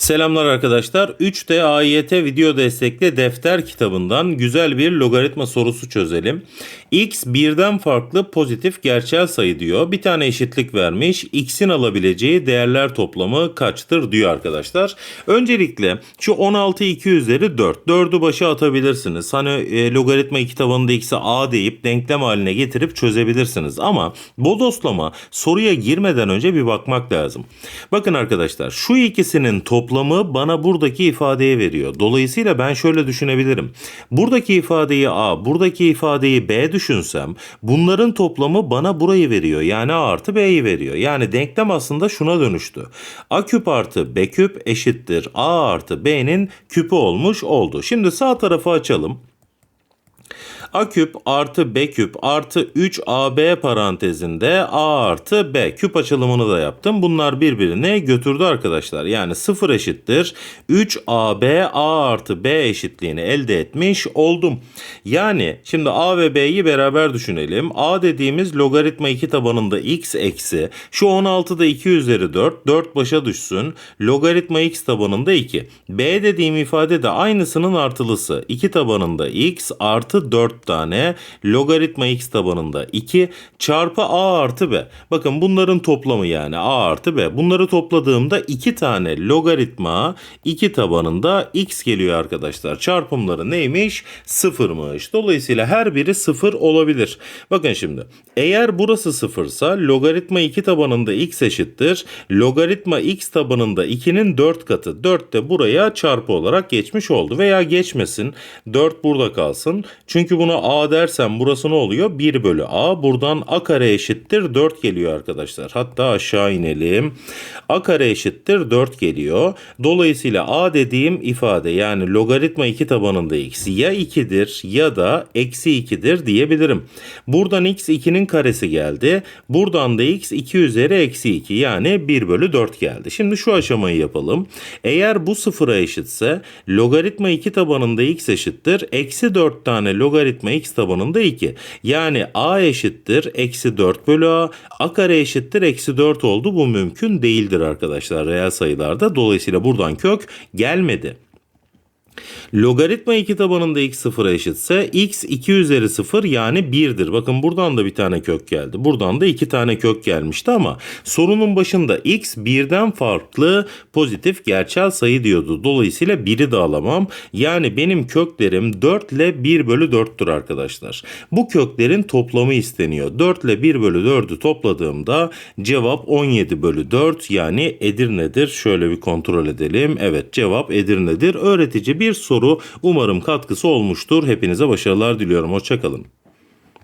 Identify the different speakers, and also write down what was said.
Speaker 1: Selamlar arkadaşlar. 3D AYT video destekli defter kitabından güzel bir logaritma sorusu çözelim. X birden farklı pozitif gerçel sayı diyor. Bir tane eşitlik vermiş. X'in alabileceği değerler toplamı kaçtır diyor arkadaşlar. Öncelikle şu 16 2 üzeri 4. 4'ü başa atabilirsiniz. Hani e, logaritma kitabında X'e A deyip denklem haline getirip çözebilirsiniz. Ama bodoslama soruya girmeden önce bir bakmak lazım. Bakın arkadaşlar şu ikisinin toplamı bana buradaki ifadeyi veriyor. Dolayısıyla ben şöyle düşünebilirim. Buradaki ifadeyi A, buradaki ifadeyi B düşünsem bunların toplamı bana burayı veriyor. Yani A artı B'yi veriyor. Yani denklem aslında şuna dönüştü. A küp artı B küp eşittir A artı B'nin küpü olmuş oldu. Şimdi sağ tarafı açalım. A küp artı B küp artı 3AB parantezinde A artı B küp açılımını da yaptım. Bunlar birbirini götürdü arkadaşlar. Yani 0 eşittir 3AB A artı B eşitliğini elde etmiş oldum. Yani şimdi A ve B'yi beraber düşünelim. A dediğimiz logaritma 2 tabanında x eksi şu 16'da 2 üzeri 4 4 başa düşsün. Logaritma x tabanında 2. B dediğim ifade de aynısının artılısı. 2 tabanında x artı 4 tane logaritma x tabanında 2 çarpı a artı b. Bakın bunların toplamı yani a artı b. Bunları topladığımda 2 tane logaritma 2 tabanında x geliyor arkadaşlar. Çarpımları neymiş? Sıfırmış. Dolayısıyla her biri sıfır olabilir. Bakın şimdi eğer burası sıfırsa logaritma 2 tabanında x eşittir. Logaritma x tabanında 2'nin 4 katı. 4 de buraya çarpı olarak geçmiş oldu. Veya geçmesin. 4 burada kalsın. Çünkü buna a dersem burası ne oluyor? 1 bölü a. Buradan a kare eşittir 4 geliyor arkadaşlar. Hatta aşağı inelim. a kare eşittir 4 geliyor. Dolayısıyla a dediğim ifade yani logaritma 2 tabanında x ya 2'dir ya da eksi 2'dir diyebilirim. Buradan x 2'nin karesi geldi. Buradan da x 2 üzeri eksi 2 yani 1 bölü 4 geldi. Şimdi şu aşamayı yapalım. Eğer bu sıfıra eşitse logaritma 2 tabanında x eşittir. Eksi 4 tane logaritma x tabanında 2. Yani a eşittir eksi 4 bölü a. a kare eşittir eksi 4 oldu. Bu mümkün değildir arkadaşlar reel sayılarda. Dolayısıyla buradan kök gelmedi. Logaritma 2 tabanında x sıfıra eşitse x 2 üzeri 0 yani 1'dir. Bakın buradan da bir tane kök geldi. Buradan da 2 tane kök gelmişti ama sorunun başında x birden farklı pozitif gerçel sayı diyordu. Dolayısıyla 1'i de alamam. Yani benim köklerim 4 ile 1 bölü 4'tür arkadaşlar. Bu köklerin toplamı isteniyor. 4 ile 1 bölü 4'ü topladığımda cevap 17 bölü 4 yani Edirne'dir. Şöyle bir kontrol edelim. Evet cevap Edirne'dir. Öğretici bir soru. Umarım katkısı olmuştur. Hepinize başarılar diliyorum. Hoşçakalın.